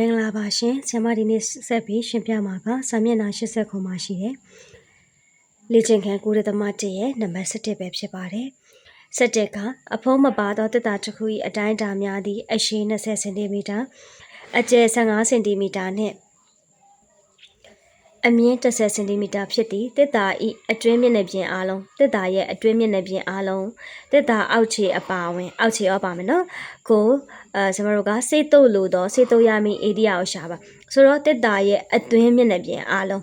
မင်္ဂလာပါရှင်ဆရာမဒီနေ့ဆက်ပြီးရှင်းပြမှာကစာမျက်နှာ80ခုမှာရှိတယ်လေ့ကျင့်ခန်း9သမ1ရဲ့နံပါတ်17ပဲဖြစ်ပါတယ်17ကအဖုံးမပါသောတက်တာတစ်ခု၏အတိုင်းအတာများသည့်အရှည်20စင်တီမီတာအကျယ်15စင်တီမီတာနှင့် အမြင့်30စင်တီမီတာဖြစ်သည့်တစ်တာဤအတွင်းမျက်နှာပြင်အားလုံးတစ်တာရဲ့အတွင်းမျက်နှာပြင်အားလုံးတစ်တာအောက်ခြေအပါဝင်အောက်ခြေရောပါမယ်နော်ကိုအဲကျွန်တော်တို့ကစိတ်တုပ်လို့တော့စိတ်တုပ်ရမည့်ဧရိယာကိုရှာပါဆိုတော့တစ်တာရဲ့အတွင်းမျက်နှာပြင်အားလုံး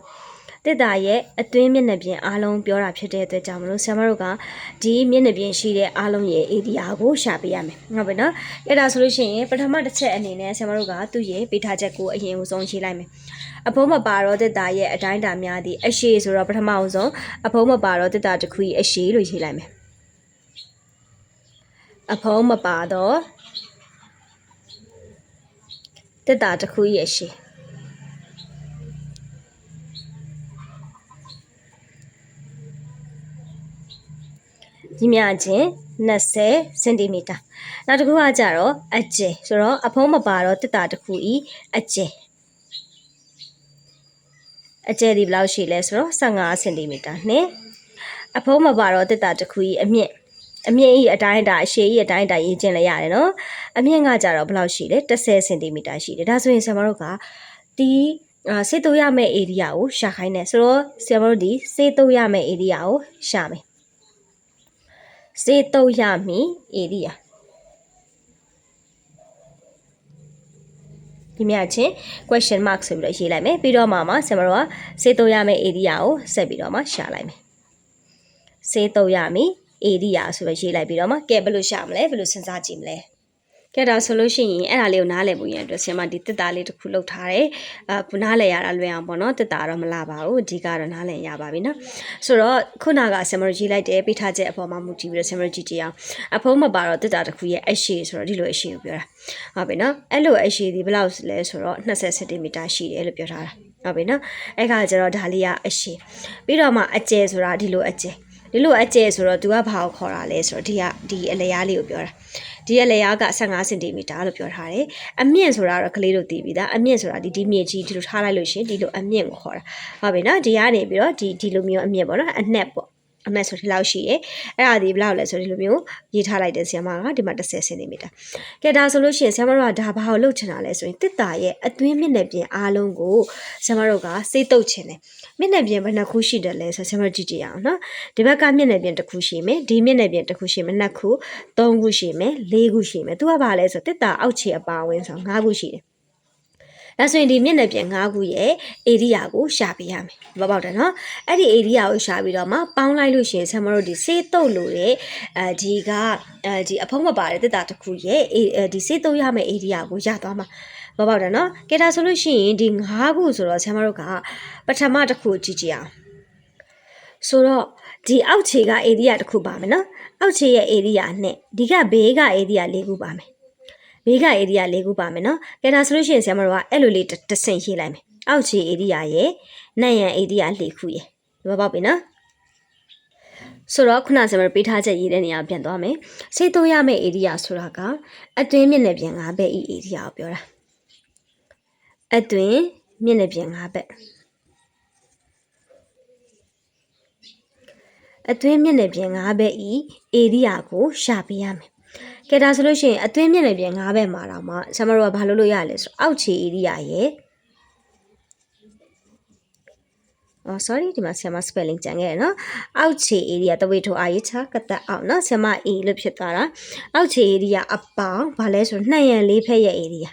တစ်တာရဲ့အတွင်းမျက်နှာပြင်အားလုံးပြောတာဖြစ်တဲ့အတွက်ကြောင့်မလို့ဆရာမတို့ကဒီမျက်နှာပြင်ရှိတဲ့အားလုံးရဲ့ဧရိယာကိုရှာပေးရမယ်ဟုတ်ပြီနော်အဲ့ဒါဆိုလို့ရှိရင်ပထမတစ်ချက်အနေနဲ့ဆရာမတို့ကသူ့ရဲ့ပေးထားချက်ကိုအရင်ဦးဆုံးရေးလိုက်မယ်အဖုံးမပါတော့တစ်တာရဲ့အတိုင်းတာများသည့်အရှိဆိုတော့ပထမဦးဆုံးအဖုံးမပါတော့တစ်တာတစ်ခုအရှိလို့ရေးလိုက်မယ်အဖုံးမပါတော့တစ်တာတစ်ခုရဲ့အရှိ ကြီးမြခြင်း20စင်တီမီတာနောက်တစ်ခုကကြတော့အကျယ်ဆိုတော့အဖုံးမပါတော့တစ်တာတစ်ခုဤအကျယ်အကျယ်ဒီဘယ်လောက်ရှိလဲဆိုတော့15စင်တီမီတာနဲ့အဖုံးမပါတော့တစ်တာတစ်ခုဤအမြင့်အမြင့်ဤအတိုင်းအတာအရှည်ဤအတိုင်းအတာရေးကျင်လိုက်ရတယ်နော်အမြင့်ကကြတော့ဘယ်လောက်ရှိလဲ30စင်တီမီတာရှိတယ်ဒါဆိုရင်ဆရာမတို့ကဒီအာစေးတူရမယ့် area ကိုရှာခိုင်းတယ်ဆိုတော့ဆရာမတို့ဒီစေးတူရမယ့် area ကိုရှာမယ် စေးတုပ်ရမည်ဧရိယာဒီမြချင်း question mark ဆိုပြီးတော့ရေးလိုက်မယ်ပြီးတော့မှမှဆင်မတော်ကစေးတုပ်ရမယ့်ဧရိယာကိုဆက်ပြီးတော့မှရှာလိုက်မယ်စေးတုပ်ရမည်ဧရိယာဆိုပြီးရေးလိုက်ပြီးတော့မှကဲဘယ်လိုရှာမလဲဘယ်လိုစဉ်းစားကြည့်မလဲ ကဲဒါဆိုလို့ရှိရင်အဲ့ဒါလေးကိုနားလည်ဖို့ရန်အတွက်ဆင်မဒီတစ်တာလေးတစ်ခုလောက်ထားတယ်အခုနားလည်ရတာလွယ်အောင်ပေါ့နော်တစ်တာတော့မလာပါဘူးအဓိကတော့နားလည်ရပါပြီနော်ဆိုတော့ခုနကဆင်မရေးလိုက်တယ်ပေးထားချက်အပေါ်မှာမူတည်ပြီးတော့ဆင်မကြည့်ကြည့်အောင်အဖုံးမပါတော့တစ်တာတစ်ခုရဲ့အရှိဆိုတော့ဒီလိုအရှိကိုပြောတာဟုတ်ပြီနော်အဲ့လိုအရှိဒီဘယ်လောက်လဲဆိုတော့20စင်တီမီတာရှိတယ်လို့ပြောထားတာဟုတ်ပြီနော်အဲ့ခါကျတော့ဒါလေးကအရှိပြီးတော့မှအကျယ်ဆိုတာဒီလိုအကျယ်ဒီလိုအကျယ်ဆိုတော့ तू ကဘာကိုခေါ်တာလဲဆိုတော့ဒီကဒီအလျားလေးကိုပြောတာ ဒီရဲ့လေယားက15စင်တီမီတာလို့ပြောထားတယ်အမြင့်ဆိုတာတော့ကလေးတို့သိပြီသားအမြင့်ဆိုတာဒီဒီမြေကြီးဒီလိုထားလိုက်လို့ရှင်ဒီလိုအမြင့်ကိုခေါ်တာဟုတ်ပြီနော်ဒီကနေပြီးတော့ဒီဒီလိုမျိုးအမြင့်ပေါ့နော်အနှက်ပေါ့ အမက်ဆိုဒီလောက်ရှိတယ်အဲ့ဒါဒီဘယ်လောက်လဲဆိုဒီလိုမျိုးရေးထားလိုက်တယ်ဆီယမကဒီမှာ30စင်တီမီတာကဲဒါဆိုလို့ရှိရင်ဆီယမတို့ကဒါဘာကိုလှုပ်ချင်တာလဲဆိုရင်တစ်တာရဲ့အတွင်းမျက်နှာပြင်အားလုံးကိုဆီယမတို့ကစိတ်တုပ်ချင်တယ်မျက်နှာပြင်ဘယ်နှခုရှိတယ်လဲဆိုဆီယမတို့ကြည့်ကြည့်အောင်နော်ဒီဘက်ကမျက်နှာပြင်တစ်ခုရှိမယ်ဒီမျက်နှာပြင်တစ်ခုရှိမယ်နှစ်ခုသုံးခုရှိမယ်လေးခုရှိမယ်သူကဘာလဲဆိုတစ်တာအောက်ခြေအပါဝင်ဆိုငါးခုရှိတယ် ဒါဆိုရင်ဒီမျက်နှာပြင်၅ခုရဲ့ area ကိုရှာပေးရမယ်။ဘောပေါက်တယ်နော်။အဲ့ဒီ area ကိုရှာပြီးတော့မှပေါင်းလိုက်လို့ရှိရင်ဆရာမတို့ဒီစေးတုပ်လို့တဲ့အဲဒီကအဲဒီအဖုံးမပါတဲ့တက်တာတစ်ခုရဲ့ဒီစေးတုပ်ရမယ့် area ကိုရသွားမှာ။ဘောပေါက်တယ်နော်။ကဲဒါဆိုလို့ရှိရင်ဒီ၅ခုဆိုတော့ဆရာမတို့ကပထမတစ်ခုကြည့်ကြည့်အောင်။ဆိုတော့ဒီအောက်ခြေက area တစ်ခုပါမယ်နော်။အောက်ခြေရဲ့ area နဲ့ဒီကဘေးက area ၄ခုပါမယ် ဘေးက area ၄ခုပါမယ်နော်ကဲဒါဆိုလို့ရှိရင်ဆရာမတို့ကအဲ့လိုလေးတဆင့်ရေးလိုက်မယ်အောက်ခြေ area ရဲ့နံ့ရန် area ၄ခုရဲ့ဒီမှာပေါ့ပြီနော်ဆိုတော့ခုနဆရာမပေးထားချက်ရေးတဲ့နေရာပြန်သွားမယ်စိတ်တိုးရမယ့် area ဆိုတာကအတွင်းမျက်နှာပြင်၅ဘက်ဤ area ကိုပြောတာအတွင်းမျက်နှာပြင်၅ဘက်အတွင်းမျက်နှာပြင်၅ဘက်ဤ area ကိုရှာပေးရမယ် ကဲဒါဆိုလို့ရှိရင်အတွင်းမျက်နှာပြင်၅ဘက်မှာတော့မှဆရာမတို့ကဘာလုပ်လို့ရလဲဆိုအောက်ခြေ area ရဲ့အော် sorry ဒီမှာဆရာမ spelling ကြံခဲ့ရနော်အောက်ခြေ area တဝေထိုအာရချကတအောင်နော်ဆရာမ A လို့ဖြစ်သွားတာအောက်ခြေ area အပေါင်းဘာလဲဆိုနှံ့ရန်လေးဖက်ရဲ့ area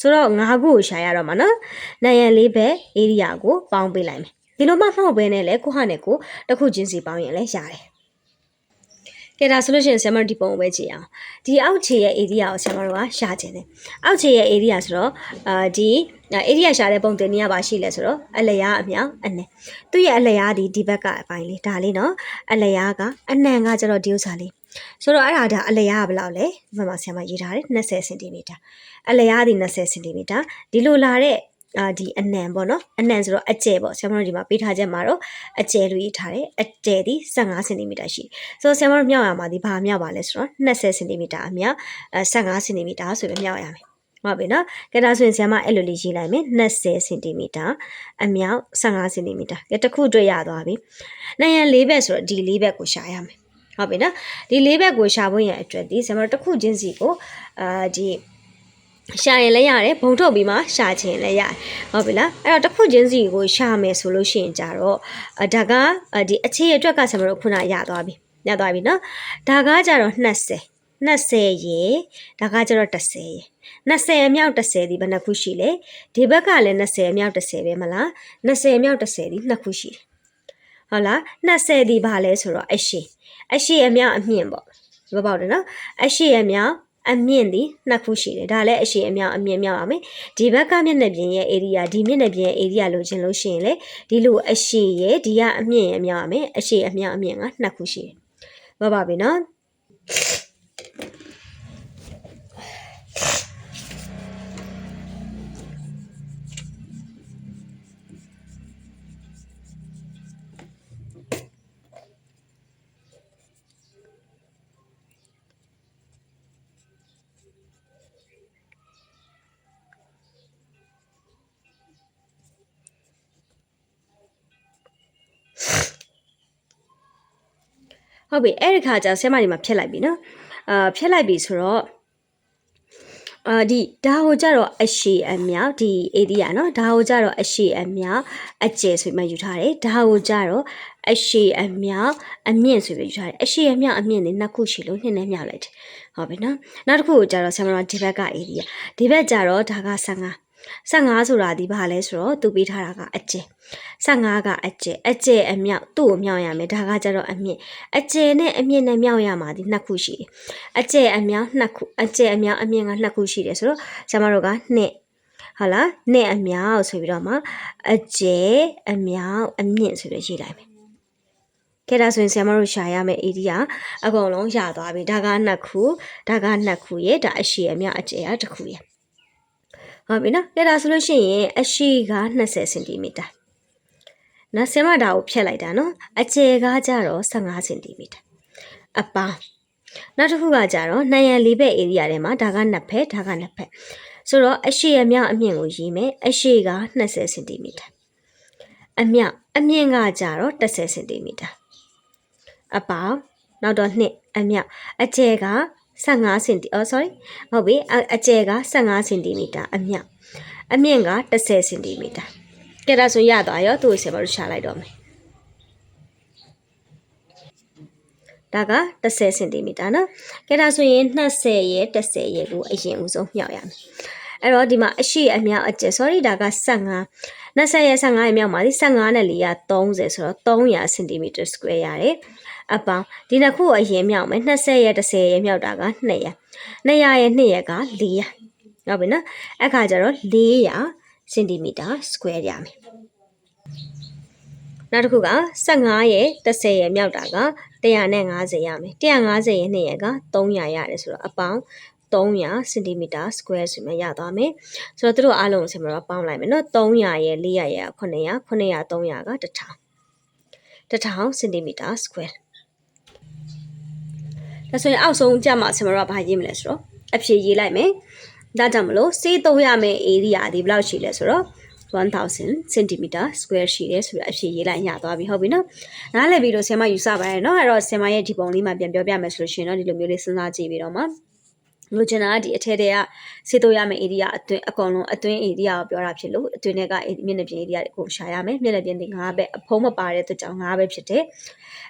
ဆိုတော့ငါးခုကိုရှာရတော့မှာနော်နှံ့ရန်လေးဖက် area ကိုပေါင်းပေးလိုက်မယ်ဒီလိုမှမဟုတ်ဘဲနဲ့လေကိုဟာနဲ့ကိုတစ်ခုချင်းစီပေါင်းရင်လည်းရတယ် ကဲဒါဆိုလို့ရှိရင်ဆရာမတို့ဒီပုံကိုပဲကြည့်အောင်ဒီအောက်ခြေရဲ့ area ကိုဆရာမတို့ကရှာခြင်းတယ်အောက်ခြေရဲ့ area ဆိုတော့အာဒီ area ရှာတဲ့ပုံတင်နေရပါရှိလဲဆိုတော့အလျားအမြောက်အနှဲသူ့ရဲ့အလျားဒီဒီဘက်ကအပိုင်းလေးဒါလေးနော်အလျားကအနှံကကျတော့ဒီဥစ္စာလေးဆိုတော့အဲ့ဒါဒါအလျားကဘယ်လောက်လဲဒီမှာဆရာမရေးထားတယ်20စင်တီမီတာအလျားဒီ20စင်တီမီတာဒီလိုလာတဲ့ အာဒီအနံပေါ့နော်အနံဆိုတော့အကျယ်ပေါ့ဆရာမတို့ဒီမှာပေးထားချက်မှာတော့အကျယ်လို့ရေးထားတယ်အကျယ်ဒီ15စင်တီမီတာရှိဆိုတော့ဆရာမတို့မြောက်ရမှာဒီဘာမြောက်ပါလဲဆိုတော့20စင်တီမီတာအမြောက်အဲ15စင်တီမီတာဆိုပြီးမြောက်ရမယ်ဟုတ်ပြီနော်ကဲဒါဆိုရင်ဆရာမအဲ့လိုလေးရေးလိုက်မယ်20စင်တီမီတာအမြောက်15စင်တီမီတာကဲတစ်ခုတွေ့ရသွားပြီနိုင်ရန်၄ဘက်ဆိုတော့ဒီ၄ဘက်ကိုရှာရမယ်ဟုတ်ပြီနော်ဒီ၄ဘက်ကိုရှာဖို့ရန်အတွက်ဒီဆရာမတို့တစ်ခုချင်းစီကိုအာဒီ ရှာရင်လည်းရတယ်ဘုံထုတ်ပြီးမှရှာချင်လည်းရတယ်ဟုတ်ပြီလားအဲ့တော့တစ်ခုချင်းစီကိုရှာမယ်ဆိုလို့ရှိရင်ကြတော့အဒါကအာဒီအခြေအတွက်ကဆရာမတို့ခုနရသွားပြီရသွားပြီနော်ဒါကကြတော့20 20ရေဒါကကြတော့30ရေ20အမြောက်30ဒီဘယ်နှခုရှိလဲဒီဘက်ကလည်း20အမြောက်30ပဲမလား20အမြောက်30ဒီနှစ်ခုရှိတယ်ဟုတ်လား20ဒီဘာလဲဆိုတော့အရှိအရှိအမြောက်အမြင့်ပေါ့ဒီဘက်ပေါက်တယ်နော်အရှိအမြောက် အမြင့်ဒီနှစ်ခုရှိတယ်ဒါလည်းအရှိအမြောက်အမြင့်မြောက်ပါမယ်ဒီဘက်ကမျက်နှာပြင်ရဲ့ area ဒီမျက်နှာပြင်ရဲ့ area လို့ခြင်းလို့ရှိရင်လေဒီလိုအရှိရဲ့ဒီကအမြင့်ရဲ့မြောက်ပါမယ်အရှိအမြောက်အမြင့်ကနှစ်ခုရှိတယ်ဘာပါပြီနော် ဟုတ်ပြီအဲ့ဒီခါကျဆရာမဒီမှာဖြတ်လိုက်ပြီနော်အာဖြတ်လိုက်ပြီဆိုတော့အာဒီဒါဟိုကြတော့အရှိအမြောက်ဒီအေဒီယာနော်ဒါဟိုကြတော့အရှိအမြောက်အကျယ်ဆိုပြီးမှယူထားတယ်ဒါဟိုကြတော့အရှိအမြောက်အမြင့်ဆိုပြီးယူထားတယ်အရှိအမြောက်အမြင့်နေနှစ်ခုရှိလို့နှစ်နဲ့မြောက်လိုက်တယ်ဟုတ်ပြီနော်နောက်တစ်ခုကိုကြတော့ဆရာမတို့ဒီဘက်ကအေဒီယာဒီဘက်ကြတော့ဒါက15 15ဆိုတာဒီဘာလဲဆိုတော့သူပေးထားတာကအကျယ်15ကအကျယ်အကျယ်အမြောက်သူ့ကိုမြောက်ရမယ်ဒါကကြတော့အမြင့်အကျယ်နဲ့အမြင့်နဲ့မြောက်ရမှာဒီနှစ်ခုရှိတယ်အကျယ်အမြောက်နှစ်ခုအကျယ်အမြောက်အမြင့်ကနှစ်ခုရှိတယ်ဆိုတော့ကျမတို့ကနှစ်ဟုတ်လားနှစ်အမြောက်ဆိုပြီးတော့မှအကျယ်အမြောက်အမြင့်ဆိုပြီးရေးလိုက်မယ်ကဲဒါဆိုရင်ဆရာမတို့ရှာရမယ့် area အကုန်လုံးရသွားပြီဒါကနှစ်ခုဒါကနှစ်ခုရဲ့ဒါအရှိအမြောက်အကျယ်ကတစ်ခုရဲ့ ဟုတ်ပြီနော်ကဲဒါဆိုလို့ရှိရင်အရှိက20စင်တီမီတာနော်ဆင်မဒါကိုဖြတ်လိုက်တာနော်အကျယ်ကကြတော့15စင်တီမီတာအပေါင်းနောက်တစ်ခုကကြတော့နိုင်ရန်လေးဘက် area ထဲမှာဒါကနှစ်ဖက်ဒါကနှစ်ဖက်ဆိုတော့အရှိအမြောက်အမြင့်ကိုရေးမယ်အရှိက20စင်တီမီတာအမြောက်အမြင့်ကကြတော့10စင်တီမီတာအပေါင်းနောက်တော့နှစ်အမြောက်အကျယ်က 15စင်တီအော် sorry ဟုတ်ပြီအအကျယ်က15စင်တီမီတာအမြောက်အမြင့်က10စင်တီမီတာကဲဒါဆိုရသွားရောသူ့ကိုဆက်ပါလို့ရှာလိုက်တော့မယ်ဒါက10စင်တီမီတာနော်ကဲဒါဆိုရင်20ရဲ့10ရဲ့ကိုအရင်ဦးဆုံးမြောက်ရမယ်အဲ့တော့ဒီမှာအရှိအမြောက်အကျယ် sorry ဒါက15 20ရဲ့15ရဲ့မြောက်မှာဒီ15နဲ့4က30ဆိုတော့300 cm square ရတယ် အပေါင်းဒီနှစ်ခုအရင်မြောက်မယ်20ရဲ့30ရဲ့မြောက်တာက200 200ရဲ့2ရက်က400ဟုတ်ပြီနော်အခါကျတော့400 cm square ရမယ်နောက်တစ်ခုက15ရဲ့30ရဲ့မြောက်တာက150ရမယ်150ရဲ့2ရက်က300ရတယ်ဆိုတော့အပေါင်း300 cm square ဆိုမှရသွားမယ်ဆိုတော့တို့အားလုံးကိုဆင်မတော့ပေါင်းလိုက်မယ်နော်300ရဲ့400ရဲ့900 900 300က1000 1000 cm square ဒါဆိုရင်အောက်ဆုံးကြမှာဆင်မတော့ဘာရေးမလဲဆိုတော့အဖြေရေးလိုက်မယ်ဒါကြောင့်မလို့စေးသုံးရမယ့် area ဒီဘယ်လောက်ရှိလဲဆိုတော့1000 cm square ရှိတယ်ဆိုတော့အဖြေရေးလိုက်ရသွားပြီဟုတ်ပြီနော်နားလည်ပြီးတော့ဆင်မယူဆပါရနော်အဲ့တော့ဆင်မရဲ့ဒီပုံလေးမှာပြန်ပြောပြမယ်ဆိုလို့ရှိရင်တော့ဒီလိုမျိုးလေးစဉ်းစားကြည့်ပြီးတော့မှာ လိုချင်တာကဒီအထက်တွေကစေးတော့ရမယ့် area အတွင်းအကောင်လုံးအတွင်း area ကိုပြောတာဖြစ်လို့အတွင်းတွေကမျက်နှာပြင် area ကိုရှာရမယ်မျက်နှာပြင်ဒီ9ဘက်အဖုံးမပါတဲ့အတွက်ကြောင့်9ဘက်ဖြစ်တယ်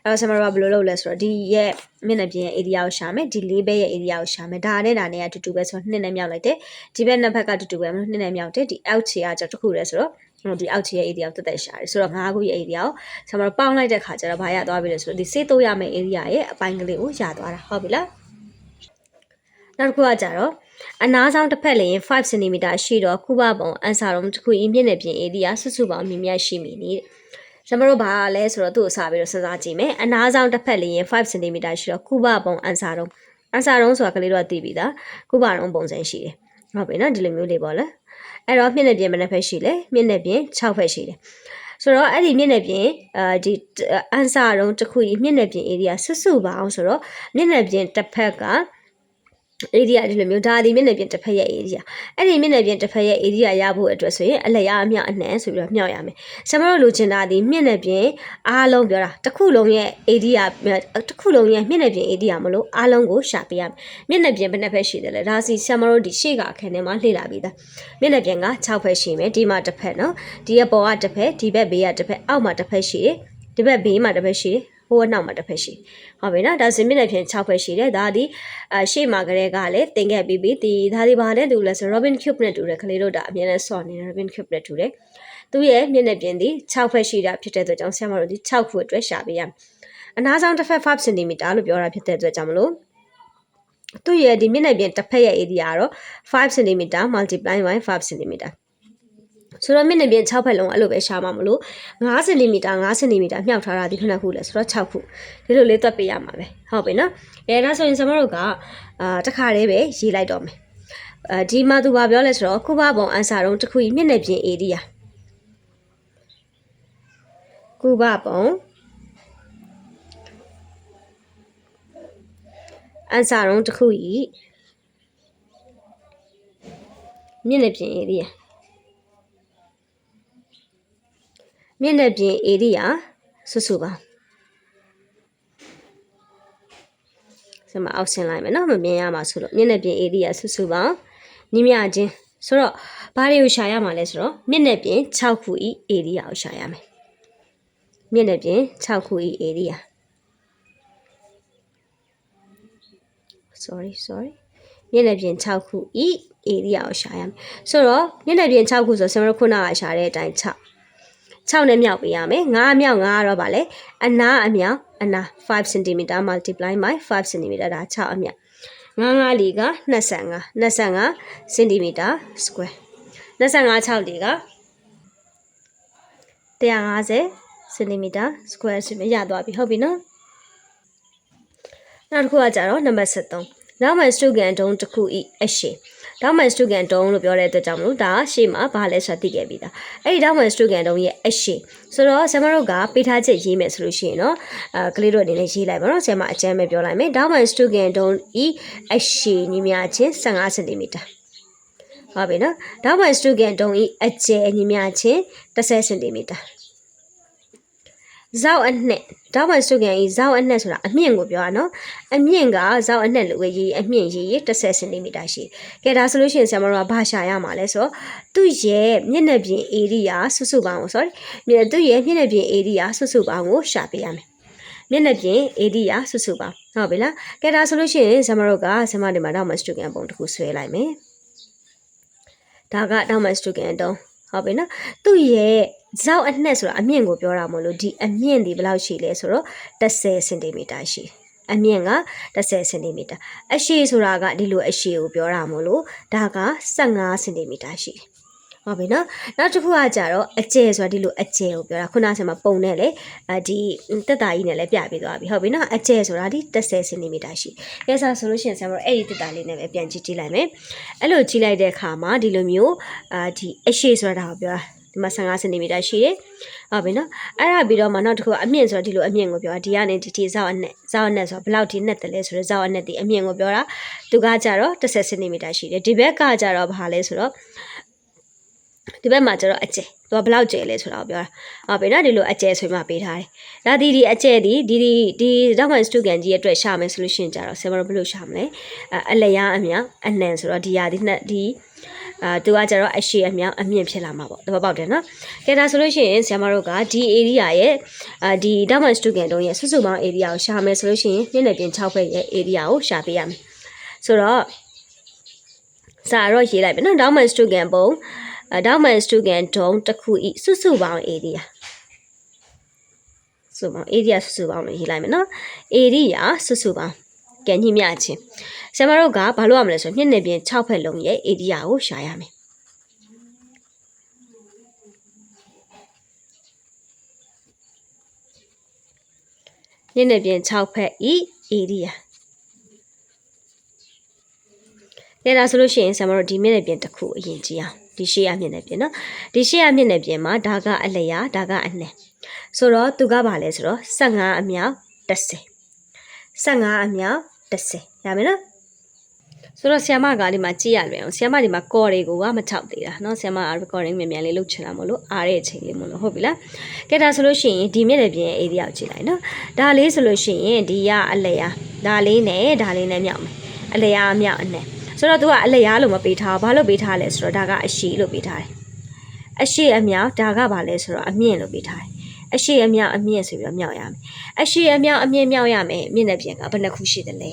အဲ့တော့ဆမရဘယ်လိုလုပ်လဲဆိုတော့ဒီရဲ့မျက်နှာပြင်ရဲ့ area ကိုရှာမယ်ဒီလေးဘက်ရဲ့ area ကိုရှာမယ်ဒါနဲ့ဒါနဲ့အတူတူပဲဆိုတော့နှစ်နဲ့မြောက်လိုက်တယ်ဒီဘက်နှစ်ဘက်ကတူတူပဲမလို့နှစ်နဲ့မြောက်တယ်ဒီအောက်ခြေကကျတော့တစ်ခုလဲဆိုတော့ဟိုဒီအောက်ခြေရဲ့ area ကိုတက်တက်ရှာတယ်ဆိုတော့၅ခုရဲ့ area ကိုဆမရပေါင်းလိုက်တဲ့ခါကျတော့ဘာရသွားပြီလဲဆိုတော့ဒီစေးတော့ရမယ့် area ရဲ့အပိုင်းကလေးကိုရသွားတာဟုတ်ပြီလား နောက်တစ်ခုကကြတော့အနားဆောင်တစ်ဖက်လျင်5 cm ရှိတော့ကုဘပုံအန်စာရုံတစ်ခုအင်းမြင့်တဲ့ပြင် area စုစုပေါင်းမြင့်မြတ်ရှိမည်နေတဲ့ကျွန်တော်တို့ဘာလဲဆိုတော့သူ့ကိုစပြီးတော့စဉ်းစားကြည့်မယ်အနားဆောင်တစ်ဖက်လျင်5 cm ရှိတော့ကုဘပုံအန်စာရုံအန်စာရုံဆိုတာကလေးတော့သိပြီသားကုဘရုံပုံစံရှိတယ်ဟုတ်ပြီနော်ဒီလိုမျိုးလေးပေါ့လေအဲ့တော့မြင့်တဲ့ပြင်ဘယ်နှဖက်ရှိလဲမြင့်တဲ့ပြင်6ဖက်ရှိတယ်ဆိုတော့အဲ့ဒီမြင့်နယ်ပြင်အာဒီအန်စာရုံတစ်ခုကြီးမြင့်နယ်ပြင် area ဆွဆွပါအောင်ဆိုတော့မြင့်နယ်ပြင်တစ်ဖက်က area ဒီလိုမျိုးဒါဒီမျက်နှာပြင်တစ်ဖက်ရဲ့ area အဲ့ဒီမျက်နှာပြင်တစ်ဖက်ရဲ့ area ရဖို့အတွက်ဆိုရင်အလျားအမြောက်အနှံဆိုပြီးတော့မြောက်ရမယ်ဆရာမတို့လိုချင်တာဒီမျက်နှာပြင်အားလုံးပြောတာတစ်ခုလုံးရဲ့ area တစ်ခုလုံးရဲ့မျက်နှာပြင် area မလို့အားလုံးကိုရှာပေးရမယ်မျက်နှာပြင်ဘယ်နှဖက်ရှိတယ်လဲဒါစီဆရာမတို့ဒီရှေ့ကအခန်းထဲမှာလှည့်လာပြီးသားမျက်နှာပြင်က6ဖက်ရှိမယ်ဒီမှာတစ်ဖက်နော်ဒီရဲ့ပေါ်ကတစ်ဖက်ဒီဘက်ဘေးကတစ်ဖက်အောက်မှာတစ်ဖက်ရှိတယ်ဒီဘက်ဘေးမှာတစ်ဖက်ရှိတယ် ဟိုအနောက်မှာတစ်ဖက်ရှိဟုတ်ပြီနော်ဒါစင်မြင့်နဲ့ဖြင့်6ဖက်ရှိတယ်ဒါဒီအရှေ့မှာကလေးကလည်းတင်ခဲ့ပြီးပြီဒီဒါဒီဘာလဲတူလဲဆို Robin Cube နဲ့တူတယ်ကလေးတို့ဒါအမြဲတမ်းဆော့နေတယ် Robin Cube နဲ့တူတယ်သူရဲ့မျက်နှာပြင်ဒီ6ဖက်ရှိတာဖြစ်တဲ့အတွက်ကြောင့်ဆရာမတို့ဒီ6ခုအတွက်ရှာပေးရမယ်အနားဆောင်တစ်ဖက်5 cm လို့ပြောတာဖြစ်တဲ့အတွက်ကြောင့်မလို့သူ့ရဲ့ဒီမျက်နှာပြင်တစ်ဖက်ရဲ့ area ကတော့5 cm multiply by 5 cm ဆိုတော့မျက်နှာပြင်6ဖက်လုံးအဲ့လိုပဲရှာမှာမလို့9 cm 9 cm မြှောက်ထားတာဒီခဏခုလဲဆိုတော့6ခုဒီလိုလေးတွက်ပေးရမှာပဲဟုတ်ပြီနော်အဲဒါဆိုရင်ကျွန်တော်တို့ကအာတစ်ခါတည်းပဲရေးလိုက်တော့မယ်အဲဒီမှာသူဘာပြောလဲဆိုတော့ကုဘပုံအန်စာတုံးတစ်ခုမျက်နှာပြင် area ကုဘပုံအန်စာတုံးတစ်ခုဤမျက်နှာပြင် area မျက်နှာပြင် area စုစုပါစမအောက်ဆင်းလိုက်မယ်နော်မမြင်ရမှာဆိုတော့မျက်နှာပြင် area စုစုပါညီမချင်းဆိုတော့ဘာတွေကိုရှာရမှာလဲဆိုတော့မျက်နှာပြင်6ခုဤ area ကိုရှာရမယ်မျက်နှာပြင်6ခုဤ area sorry sorry မျက်နှာပြင်6ခုဤ area ကိုရှာရမယ်ဆိုတော့မျက်နှာပြင်6ခုဆိုဆင်မတို့ခုနကရှာတဲ့အတိုင်း6 6နဲ့မြောက်ပေးရမယ်9မြောက်9ကတော့ဗာလဲအနာအမြောက်အနာ5 cm multiply by 5 cm ဒါ6အမြောက်9 9လီက25 25 cm square 25 6လီက150 cm square ဆိုပြီးရသွားပြီဟုတ်ပြီနော်နောက်တစ်ခုကကြတော့နံပါတ်73နောက်မှစတုကန်တုံးတစ်ခုဤအရှိ ဒေါမန်စတုကန်တုံးလို့ပြောတဲ့အတွက်ကြောင့်မလို့ဒါရှေ့မှာဘာလဲဆိုတာသိခဲ့ပြီသားအဲ့ဒီဒေါမန်စတုကန်တုံးရဲ့အရှိဆိုတော့ဆရာမတို့ကပေးထားချက်ရေးမယ်ဆိုလို့ရှိရင်တော့အဲကလေးတို့အနေနဲ့ရေးလိုက်ပါတော့ဆရာမအကျမ်းပဲပြောလိုက်မယ်ဒေါမန်စတုကန်တုံးဤအရှိညီမချင်း15စင်တီမီတာဟုတ်ပြီနော်ဒေါမန်စတုကန်တုံးဤအကျယ်ညီမချင်း30စင်တီမီတာ ဇောက်အနှက်ဒေါမန်စတုကန်ဤဇောက်အနှက်ဆိုတာအမြင့်ကိုပြောတာနော်အမြင့်ကဇောက်အနှက်လို့ပဲရေးအမြင့်ရေး30စင်တီမီတာရှိကဲဒါဆိုလို့ရှိရင်ဆရာမတို့ကဘာရှာရမှာလဲဆိုတော့သူ့ရဲ့မျက်နှာပြင် area စုစုပေါင်းကို sorry မြေသူ့ရဲ့မျက်နှာပြင် area စုစုပေါင်းကိုရှာပေးရမယ်မျက်နှာပြင် area စုစုပေါင်းဟုတ်ပြီလားကဲဒါဆိုလို့ရှိရင်ဆရာမတို့ကဆရာမတွေမှာဒေါမန်စတုကန်ပုံတစ်ခုဆွဲလိုက်မယ်ဒါကဒေါမန်စတုကန်တုံးဟုတ်ပြီနော်သူ့ရဲ့ ဇောက်အနှက်ဆိုတာအမြင့်ကိုပြောတာမလို့ဒီအမြင့်ဒီဘယ်လောက်ရှိလဲဆိုတော့30စင်တီမီတာရှိအမြင့်က30စင်တီမီတာအရှည်ဆိုတာကဒီလိုအရှည်ကိုပြောတာမလို့ဒါက15စင်တီမီတာရှိတယ်ဟုတ်ပြီနော်နောက်တစ်ခုကကြတော့အကျယ်ဆိုတာဒီလိုအကျယ်ကိုပြောတာခုနကဆင်မပုံနဲ့လေအဲဒီတက်တာကြီးနဲ့လည်းပြပေးသွားပြီဟုတ်ပြီနော်အကျယ်ဆိုတာဒီ30စင်တီမီတာရှိရဲစားဆိုလို့ရှိရင်ဆင်မတို့အဲ့ဒီတက်တာလေးနဲ့ပဲပြန်ကြည့်ကြည့်လိုက်မယ်အဲ့လိုကြည့်လိုက်တဲ့အခါမှာဒီလိုမျိုးအာဒီအရှည်ဆိုတာကိုပြောတာဒီမှာ 15စင်တီမီတာရှိတယ်။ဟုတ်ပြီနော်။အဲ့ဒါပြီးတော့မှနောက်တစ်ခုအမြင့်ဆိုတော့ဒီလိုအမြင့်ကိုပြောတာဒီကနေဒီဒီဇောက်အနဲ့ဇောက်အနဲ့ဆိုတော့ဘယ်လောက်ဒီနဲ့တယ်လဲဆိုတော့ဇောက်အနဲ့ဒီအမြင့်ကိုပြောတာသူကကြတော့30စင်တီမီတာရှိတယ်။ဒီဘက်ကကြတော့ဘာလဲဆိုတော့ဒီဘက်မှာကျတော့အကျယ်သူကဘယ်လောက်ကျယ်လဲဆိုတာကိုပြောတာဟုတ်ပြီနော်ဒီလိုအကျယ်ဆိုမှပေးထားတယ်ဒါဒီဒီအကျယ်ဒီဒီဒီဒီတော့မှစတူကန်ကြီးရဲ့အတွက်ရှာမယ်ဆိုလို့ရှိရင်ကျတော့ဆယ်ဘယ်လိုရှာမလဲအလျားအမြောက်အနှံဆိုတော့ဒီဟာဒီနှစ်ဒီ အာသူကကျတော့အရှိအမြောက်အမြင့်ဖြစ်လာမှာပေါ့တပတ်ပေါက်တယ်နော်ကဲဒါဆိုလို့ရှိရင်ဆရာမတို့ကဒီ area ရဲ့အာဒီ diamond student တုံးရဲ့စုစုပေါင်း area ကိုရှာမယ်ဆိုလို့ရှိရင်မျက်နှာပြင်6ဖက်ရဲ့ area ကိုရှာပေးရမယ်ဆိုတော့စာတော့ရေးလိုက်ပြီနော် diamond student ပုံအာ diamond student တုံးတစ်ခုဤစုစုပေါင်း area စုပေါင်း area စုစုပေါင်းလို့ရေးလိုက်မယ်နော် area စုစုပေါင်း ကဲညှိမြချင်းဆရာမတို့ကဘာလို့ရမလဲဆိုတော့မျက်နှာပြင်6ဖက်လုံးရဲ့ area ကိုရှာရမယ်မျက်နှာပြင်6ဖက်ဤ area ကဲဒါဆိုလို့ရှိရင်ဆရာမတို့ဒီမျက်နှာပြင်တစ်ခုအရင်ကြည့်အောင်ဒီရှေ့ရမျက်နှာပြင်နော်ဒီရှေ့ရမျက်နှာပြင်မှာဒါကအလျာဒါကအနှဲဆိုတော့သူကဘာလဲဆိုတော့15အမြောက်30 15အမြောက် 30ရမယ်နော် ဆိုတော့ဆီယမကဒီမှာကြည့်ရလွယ်အောင်ဆီယမဒီမှာကော်တွေကိုကမချောက်သေးတာเนาะဆီယမက recording မြန်မြန်လေးလုပ်ချင်တာမလို့အားတဲ့အချိန်လေးမလို့ဟုတ်ပြီလားကဲဒါဆိုလို့ရှိရင်ဒီမျက်နှာပြင် area ကိုကြည့်လိုက်เนาะဒါလေးဆိုလို့ရှိရင်ဒီကအလျာဒါလေးနဲ့ဒါလေးနဲ့မြောက်မယ်အလျာမြောက်အနဲ့ဆိုတော့ तू ကအလျာလို့မပေးထားဘူးဘာလို့ပေးထားလဲဆိုတော့ဒါကအရှိလို့ပေးထားတယ်အရှိအမြောက်ဒါကဘာလဲဆိုတော့အမြင့်လို့ပေးထားတယ် အရှိအမြောက်အမြင့်ဆိုပြီးတော့မြောက်ရမယ်အရှိအမြောက်အမြင့်မြောက်ရမယ်မျက်နှာပြင်ကဘယ်နှခုရှိသလဲ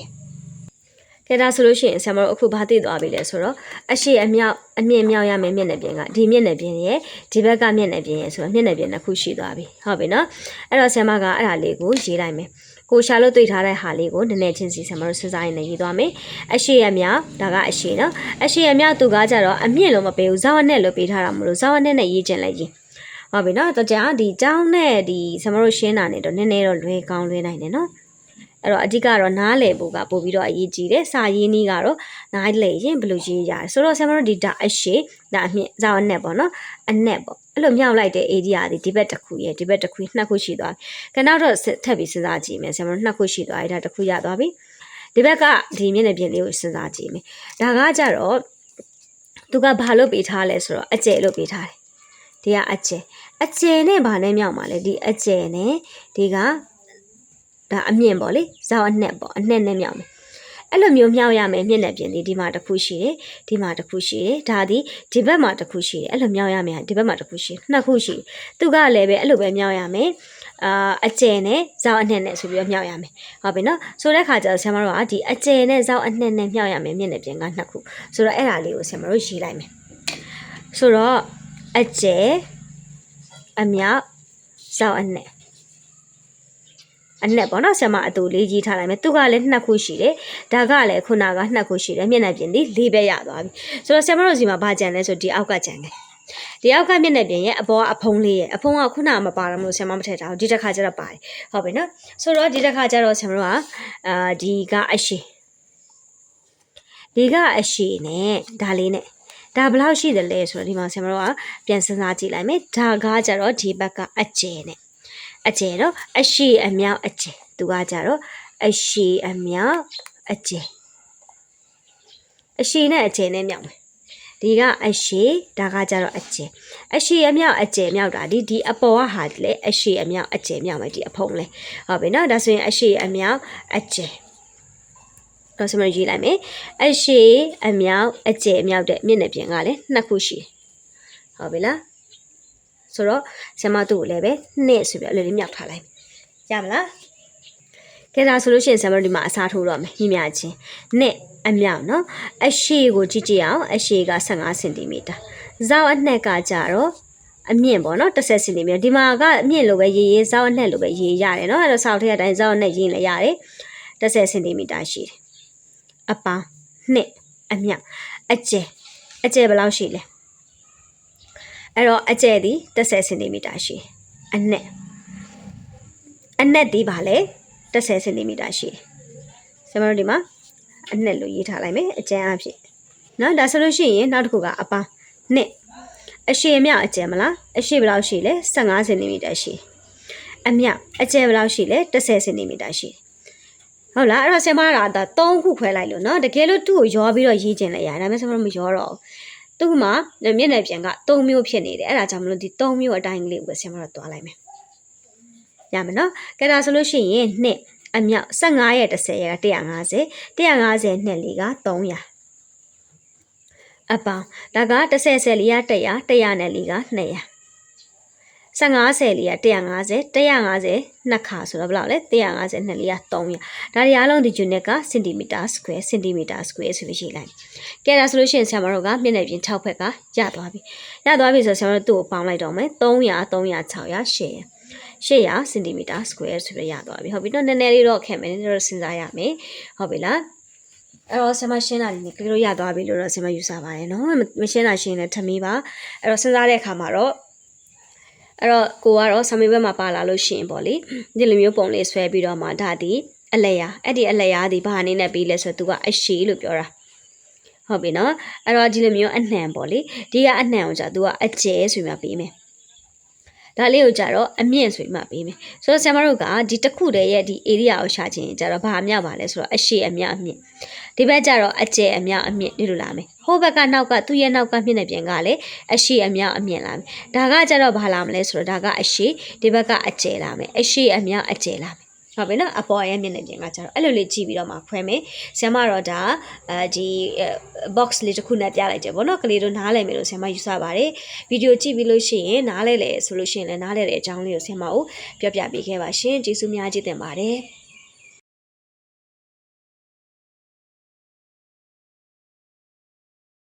ကဲဒါဆိုလို့ရှိရင်ဆရာမတို့အခုဘာသိသွားပြီလဲဆိုတော့အရှိအမြောက်အမြင့်မြောက်ရမယ်မျက်နှာပြင်ကဒီမျက်နှာပြင်ရဲ့ဒီဘက်ကမျက်နှာပြင်ရဲ့ဆိုတော့မျက်နှာပြင်တစ်ခုရှိသွားပြီဟုတ်ပြီနော်အဲ့တော့ဆရာမကအဲ့ဒါလေးကိုရေးလိုက်မယ်ကိုရှာလို့တွေ့ထားတဲ့ဟာလေးကိုနည်းနည်းချင်းစီဆရာမတို့စဉ်းစားရင်လည်းရေးသွားမယ်အရှိအမြောက်ဒါကအရှိနော်အရှိအမြောက်သူကကြတော့အမြင့်လို့မပေးဘူးဇောင်းနဲ့လို့ပေးထားတာမလို့ဇောင်းနဲ့နဲ့ရေးချင်လိုက်ရေး ဟုတ်ပြီနော်တော့ကြာဒီကျောင်းနဲ့ဒီဆရာမတို့ရှင်းတာနဲ့တော့နည်းနည်းတော့လွဲကောင်းလွဲနိုင်တယ်နော်အဲ့တော့အဓိကတော့နားလည်ဖို့ကပို့ပြီးတော့အရေးကြီးတယ်စာရေးနည်းကတော့နားလည်ရင်ဘယ်လိုရေးရတယ်ဆိုတော့ဆရာမတို့ဒီဒါအရှိဒါအမြင့်ဇောင်းနဲ့ပေါ့နော်အနက်ပေါ့အဲ့လိုမြောက်လိုက်တဲ့ area ဒီဒီဘက်တစ်ခုရဲ့ဒီဘက်တစ်ခုနှစ်ခုရှိသွားပြီ။ကနောက်တော့ထပ်ပြီးစဉ်းစားကြည့်မယ်ဆရာမတို့နှစ်ခုရှိသွားပြီဒါတစ်ခုရသွားပြီ။ဒီဘက်ကဒီမျက်နှာပြင်လေးကိုစဉ်းစားကြည့်မယ်။ဒါကကြတော့သူကဘာလို့ပေးထားလဲဆိုတော့အကျယ်လို့ပေးထားတယ်။ ဒီကအကျယ်အကျယ်နဲ့ဘာနဲ့မြောက်မှာလဲဒီအကျယ်နဲ့ဒီကဒါအမြင့်ပေါ့လေဇောက်အနှက်ပေါ့အနှက်နဲ့မြောက်မယ်အဲ့လိုမျိုးမြောက်ရမယ်မျက်နှာပြင်ဒီဒီမှာတစ်ခုရှိတယ်ဒီမှာတစ်ခုရှိတယ်ဒါဒီဒီဘက်မှာတစ်ခုရှိတယ်အဲ့လိုမြောက်ရမယ်ဒီဘက်မှာတစ်ခုရှိနှစ်ခုရှိသူကလည်းပဲအဲ့လိုပဲမြောက်ရမယ်အာအကျယ်နဲ့ဇောက်အနှက်နဲ့ဆိုပြီးတော့မြောက်ရမယ်ဟုတ်ပြီနော်ဆိုတဲ့ခါကျတော့ဆရာမတို့ကဒီအကျယ်နဲ့ဇောက်အနှက်နဲ့မြောက်ရမယ်မျက်နှာပြင်ကနှစ်ခုဆိုတော့အဲ့ဒါလေးကိုဆရာမတို့ရေးလိုက်မယ်ဆိုတော့ အကျယ်အမြောက်ဇောက်အနှက်အနက်ပေါ့နော်ဆရာမအတူလေးကြီးထားလိုက်မယ်သူကလည်းနှစ်ခုရှိတယ်ဒါကလည်းခုနကနှစ်ခုရှိတယ်မျက်နှာပြင်ဒီလေးပဲရသွားပြီဆိုတော့ဆရာမတို့စီမှာဘာကြံလဲဆိုဒီအောက်ကကြံတယ်ဒီအောက်ကမျက်နှာပြင်ရဲ့အပေါ်ကအဖုံးလေးရဲ့အဖုံးကခုနကမပါတော့မလို့ဆရာမမထည့်ထားဘူးဒီတစ်ခါကျတော့ပါတယ်ဟုတ်ပြီနော်ဆိုတော့ဒီတစ်ခါကျတော့ဆရာမတို့ကအာဒီကအရှိဒီကအရှိနဲ့ဒါလေးနဲ့ ဒါဘယ်လောက်ရှိတယ်လဲဆိုတော့ဒီမှာဆရာမတို့ကပြန်စဉ်းစားကြည့်လိုက်မယ်ဒါကကြတော့ဒီဘက်ကအကျယ်နဲ့အကျယ်တော့အရှိအမြောက်အကျယ်သူကကြတော့အရှိအမြောက်အကျယ်အရှိနဲ့အကျယ်နဲ့မြောက်မယ်ဒီကအရှိဒါကကြတော့အကျယ်အရှိအမြောက်အကျယ်မြောက်တာဒီဒီအပေါ်ကဟာလေအရှိအမြောက်အကျယ်မြောက်မယ်ဒီအဖုံးလေဟုတ်ပြီနော်ဒါဆိုရင်အရှိအမြောက်အကျယ် တော့ဆိုမှရေးလိုက်မယ်အရှိအမြောက်အကျယ်မြောက်တဲ့မျက်နှာပြင်ကလည်းနှစ်ခုရှိဟုတ်ပြီလားဆိုတော့ဆရာမတို့ကိုလည်းပဲနှစ်ဆိုပြီးအလိုလေးမြောက်ထားလိုက်ရမလားကဲဒါဆိုလို့ရှိရင်ဆရာမတို့ဒီမှာအစားထိုးတော့မယ်ညီမချင်းနှစ်အမြောက်နော်အရှိကိုကြည့်ကြည့်အောင်အရှိက15စင်တီမီတာဇောက်အနှက်ကကြတော့အမြင့်ပေါ့နော်30စင်တီမီတာဒီမှာကအမြင့်လိုပဲရေးရေးဇောက်အနှက်လိုပဲရေးရတယ်နော်အဲ့တော့ဆောက်ထက်အတိုင်းဇောက်အနှက်ရေးလည်းရတယ်30စင်တီမီတာရှိတယ် အပေါင်းနှစ်အမြောက်အကျယ်အကျယ်ဘယ်လောက်ရှိလဲအဲ့တော့အကျယ်ဒီ30စင်တီမီတာရှိအနက်အနက်ဒီပါလေ30စင်တီမီတာရှိဆရာမတို့ဒီမှာအနက်လို့ရေးထားလိုက်မယ်အကျယ်အဖြစ်နော်ဒါဆိုလို့ရှိရင်နောက်တစ်ခုကအပေါင်းနှစ်အရှည်အမြောက်အကျယ်မလားအရှည်ဘယ်လောက်ရှိလဲ15စင်တီမီတာရှိအမြောက်အကျယ်ဘယ်လောက်ရှိလဲ30စင်တီမီတာရှိ ဟုတ်လားအဲ့တော့ဆင်မကဒါ3ခုခွဲလိုက်လို့နော်တကယ်လို့သူ့ကိုရောပြီးတော့ရေးကျင်လိုက်ရဒါပေမဲ့ဆင်မမရောတော့ဘူးသူ့မှာမျက်နှာပြန်က3မျိုးဖြစ်နေတယ်အဲ့ဒါကြောင့်မလို့ဒီ3မျိုးအတိုင်းကလေးကိုဆင်မတော့သွားလိုက်မယ်ရမယ်နော်ကဲဒါဆိုလို့ရှိရင်နှစ်အမြောက်15ရက်30ရက်က150 150နှစ်လေးက300အပေါင်းဒါက30ဆယ်လေးက100 100နဲ့လေးက200 15ဆယ်လေးက150 150နှစ်ခါဆိုတော့ဘယ်လောက်လဲ150နှစ်လေးက300ဒါတွေအားလုံးဒီ unit က cm square cm square ဆိုပြီးရေးလိုက်ကဲဒါဆိုလို့ရှိရင်ဆရာမတို့ကမျက်နှာပြင်6ဖက်ကရသွားပြီရသွားပြီဆိုတော့ဆရာမတို့သူ့ကိုပေါင်းလိုက်တော့မယ်300 300 600 800 800 cm square ဆိုပြီးရသွားပြီဟုတ်ပြီတော့နည်းနည်းလေးတော့ခင်မယ်နည်းနည်းတော့စဉ်းစားရမယ်ဟုတ်ပြီလားအဲ့တော့ဆင်မရှင်းတာလေးနဲ့ကလေးတို့ရသွားပြီလို့တော့ဆင်မယူဆပါတယ်နော်မရှင်းတာရှင်းလည်းထမီးပါအဲ့တော့စဉ်းစားတဲ့အခါမှာတော့ အဲ့တော့ကိုကတော့ဆာမေဘက်မှာပါလာလို့ရှိရင်ပေါ့လေဒီလိုမျိုးပုံလေးဆွဲပြီးတော့မှဒါဒီအလျာအဲ့ဒီအလျာဒီဘာအနေနဲ့ပြီးလဲဆိုတော့သူကအရှိလို့ပြောတာဟုတ်ပြီနော်အဲ့တော့ဒီလိုမျိုးအနှံပေါ့လေဒီကအနှံကိုじゃသူကအကျဲဆိုမှပြီးမယ် ဒါလေးကိုကြတော့အမြင့်ဆိုပြီးမှပေးမယ်ဆိုတော့ဆရာမတို့ကဒီတစ်ခုတည်းရဲ့ဒီ area ကိုရှာချင်ကြတော့ဘာအမြောက်ပါလဲဆိုတော့အရှိအမြောက်အမြင့်ဒီဘက်ကျတော့အကျယ်အမြောက်အမြင့်ဒီလိုလာမယ်ဟိုဘက်ကနောက်ကသူ့ရဲ့နောက်ကမြင့်တဲ့ပြင်ကလည်းအရှိအမြောက်အမြင့်လာမယ်ဒါကကျတော့ဘာလာမလဲဆိုတော့ဒါကအရှိဒီဘက်ကအကျယ်လာမယ်အရှိအမြောက်အကျယ်လာမယ် ဟုတ်ပြီနော်အပေါ်ရဲ့မြင့်တဲ့ပြင်ကကျတော့အဲ့လိုလေးကြည့်ပြီးတော့မှခွဲမယ်ဆရာမတော့ဒါအဲဒီ box လေးတစ်ခုနဲ့ပြလိုက်တယ်ဗောနော်ကလေးတို့နားလည်မယ်လို့ဆရာမယူဆပါတယ်ဗီဒီယိုကြည့်ပြီးလို့ရှိရင်နားလဲလေဆိုလို့ရှိရင်လည်းနားလဲတဲ့အကြောင်းလေးကိုဆရာမကိုပြောပြပေးခဲ့ပါရှင်ကျေးဇူးများကြီးတင်ပါတယ်